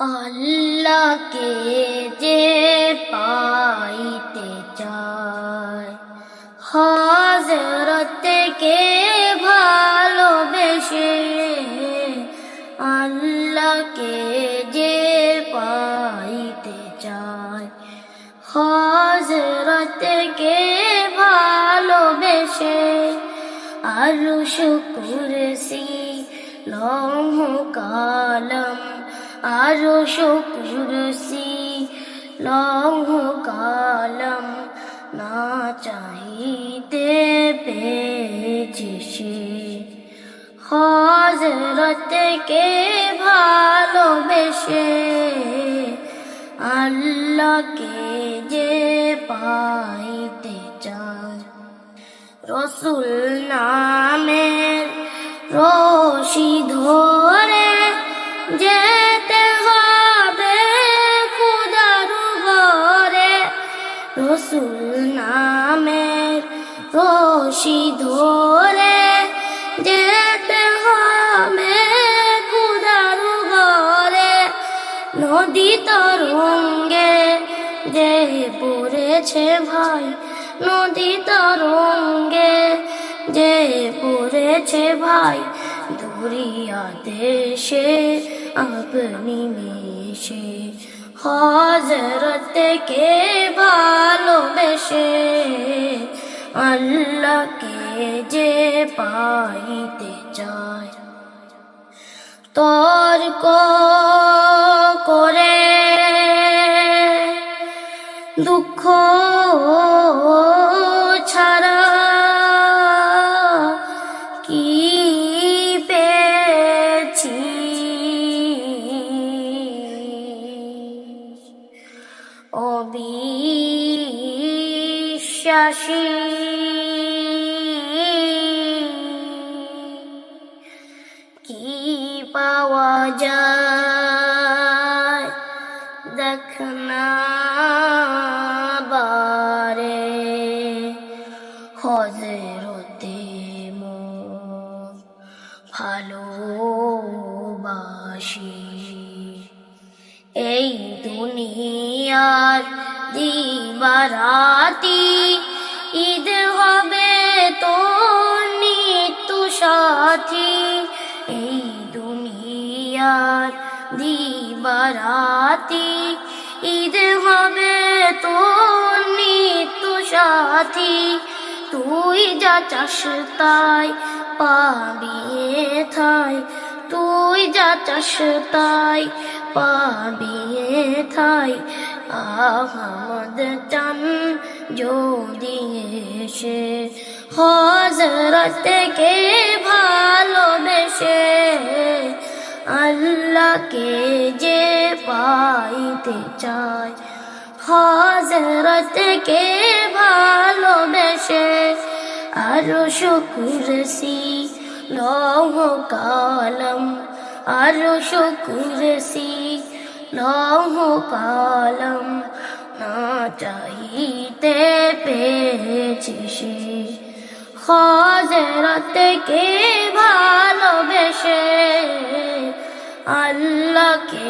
আল্লাহকে যে পাইতে চায়। হজরতকে ভালোবেসে আল্লাহকে যে পাইতে চায়? হজরতকে ভালোবেসে আরু শুকুরসি লৌহ কালম আরও শুকুরসি লৌহ কালম না চাহিতে পেয়েছি সে হজরতকে ভালোবেসে আল্লাহকে যে পাইতে চায় রসুল নামের রশি ধরে যেতে রসুল নামের রশি ধরে যেতে হবে খুদার ঘরে। নদী তরঙ্গে যে পড়েছে ভাই, নদী তরঙ্গে যে পড়েছে ভাই দরিয়া দেশে আপনি মিশে হজরতকে ভালোবেসে আল্লাহকে যে পাইতে চায়। তর্ক করে দুঃখ ছাড়া কি অবিশ্বাসী কি পাওয়া যায়? দেখ না বারে। হজরতে মন ভালোবাসি। এই দুনিয়ার দিবারাতি, ঈদ হবে তো নিত্য সাথী। এই দুনিয়ার দিবারাতি, ঈদ হবে তো নিত্য সাথী। তুই যা চাস তাই পাবি থাই তুই যা চাস তাই পাবি থাই। আহমদ চান যদি এসে হজরতকে ভালোবেসে আল্লাহকে যে পাইতে চায়। হজরতকে ভালোবেসে আরও শুকুরসি লৌহ কালম। আরও শুকুরসি লৌহ কালম না চাইতে পেয়েছি সে। হজরতকে ভালোবেসে আল্লাহকে